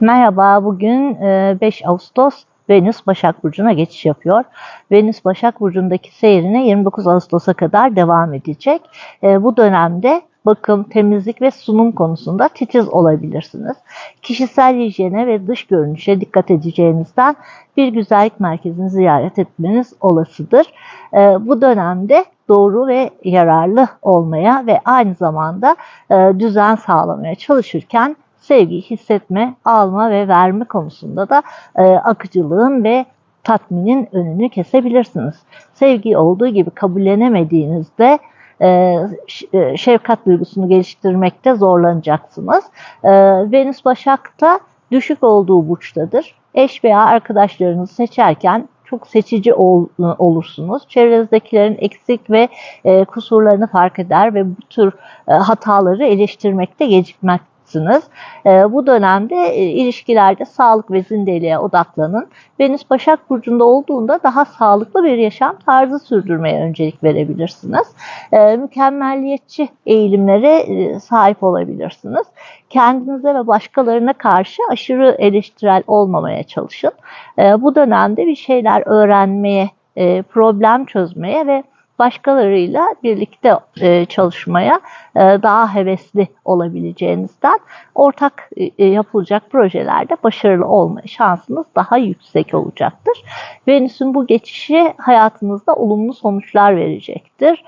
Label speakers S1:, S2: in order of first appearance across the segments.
S1: Merhaba, bugün e, 5 Ağustos Venüs Başak Burcu'na geçiş yapıyor. Venüs Başak Burcu'ndaki seyrine 29 Ağustos'a kadar devam edecek. E, Bu dönemde bakım, temizlik ve sunum konusunda titiz olabilirsiniz. Kişisel hijyene ve dış görünüşe dikkat edeceğinizden bir güzellik merkezini ziyaret etmeniz olasıdır. E, Bu dönemde doğru ve yararlı olmaya ve aynı zamanda e, düzen sağlamaya çalışırken sevgi hissetme, alma ve verme konusunda da e, akıcılığın ve tatminin önünü kesebilirsiniz. Sevgi olduğu gibi kabullenemediğinizde e, e, şefkat duygusunu geliştirmekte zorlanacaksınız. E, Venüs Başak'ta düşük olduğu burçtadır. Eş veya arkadaşlarınızı seçerken çok seçici ol- olursunuz. Çevrenizdekilerin eksik ve e, kusurlarını fark eder ve bu tür e, hataları eleştirmekte gecikmezsiniz. E, bu dönemde e, ilişkilerde sağlık ve zindeliğe odaklanın. Venüs Başak Burcu'nda olduğunda daha sağlıklı bir yaşam tarzı sürdürmeye öncelik verebilirsiniz. E, mükemmelliyetçi eğilimlere e, sahip olabilirsiniz. Kendinize ve başkalarına karşı aşırı eleştirel olmamaya çalışın. E, bu dönemde bir şeyler öğrenmeye, e, problem çözmeye ve başkalarıyla birlikte e, çalışmaya e, daha hevesli olabileceğinizden ortak e, yapılacak projelerde başarılı olma şansınız daha yüksek olacaktır. Venüs'ün bu geçişi hayatınızda olumlu sonuçlar verecektir.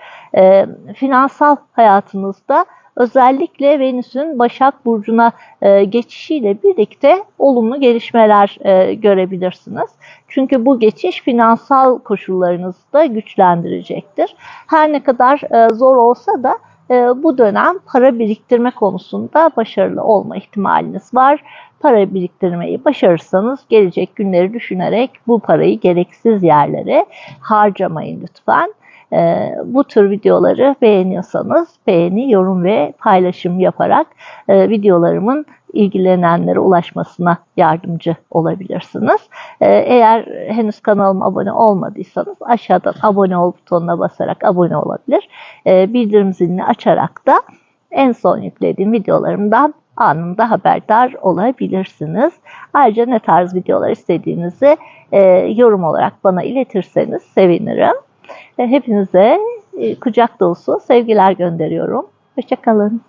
S1: Finansal hayatınızda özellikle Venüs'ün Başak Burcu'na e, geçişiyle birlikte olumlu gelişmeler e, görebilirsiniz. Çünkü bu geçiş finansal koşullarınızı da güçlendirecektir. Her ne kadar e, zor olsa da e, bu dönem para biriktirme konusunda başarılı olma ihtimaliniz var. Para biriktirmeyi başarırsanız gelecek günleri düşünerek bu parayı gereksiz yerlere harcamayın lütfen. Ee, bu tür videoları beğeniyorsanız beğeni, yorum ve paylaşım yaparak e, videolarımın ilgilenenlere ulaşmasına yardımcı olabilirsiniz. Ee, eğer henüz kanalıma abone olmadıysanız aşağıdan abone ol butonuna basarak abone olabilir. Ee, bildirim zilini açarak da en son yüklediğim videolarımdan anında haberdar olabilirsiniz. Ayrıca ne tarz videolar istediğinizi e, yorum olarak bana iletirseniz sevinirim. Hepinize e, kucak dolusu sevgiler gönderiyorum. Hoşçakalın.